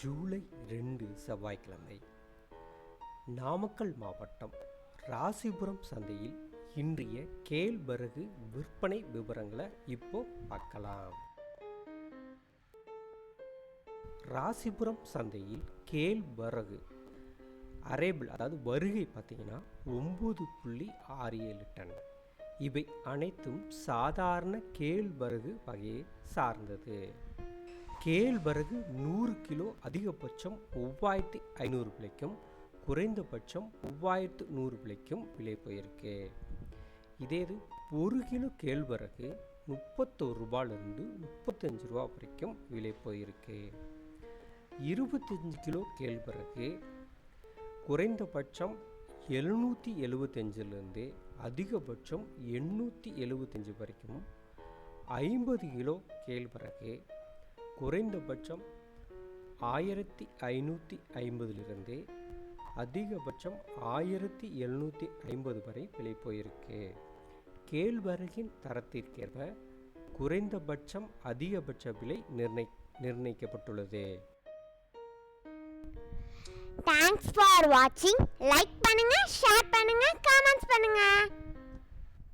ஜூலை ரெண்டு செவ்வாய்க்கிழமை நாமக்கல் மாவட்டம் ராசிபுரம் சந்தையில் இன்றைய கேழ்வரகு விற்பனை விவரங்களை இப்போ பார்க்கலாம். ராசிபுரம் சந்தையில் கேழ்வரகு அரேபிள் அதாவது வருகை பார்த்தீங்கன்னா ஒம்பது புள்ளி ஆறு ஏழு டன். இவை அனைத்தும் சாதாரண கேழ்வரகு வகையை சார்ந்தது. கேழ்வரகு நூறு கிலோ அதிகபட்சம் மூவாயிரத்தி ஐநூறு விலைக்கும் குறைந்தபட்சம் மூவாயிரத்து நூறு விலைக்கும் விலை போயிருக்கு. இதே இது ஒரு கிலோ கேழ்வரகு முப்பத்தோரு ரூபாயிலிருந்து முப்பத்தஞ்சு ரூபா வரைக்கும் விலை போயிருக்கு. இருபத்தஞ்சு கிலோ கேழ்வரகு குறைந்தபட்சம் எழுநூற்றி எழுபத்தஞ்சிலேருந்து அதிகபட்சம் எண்ணூற்றி எழுபத்தஞ்சு வரைக்கும் ஐம்பது கிலோ கேழ்வரகு குறைந்தபட்சம் ஆயிரத்தி ஐநூற்றி ஐம்பதுலேருந்து அதிகபட்சம் ஆயிரத்தி எழுநூற்றி ஐம்பது வரை விலை போயிருக்கு. கேழ்வரகின் தரத்திற்கேற்ப குறைந்தபட்சம் அதிகபட்ச விலை நிர்ணய நிர்ணயிக்கப்பட்டுள்ளது. தேங்க்ஸ் ஃபார் வாட்சிங் லைக் பண்ணுங்க ஷேர்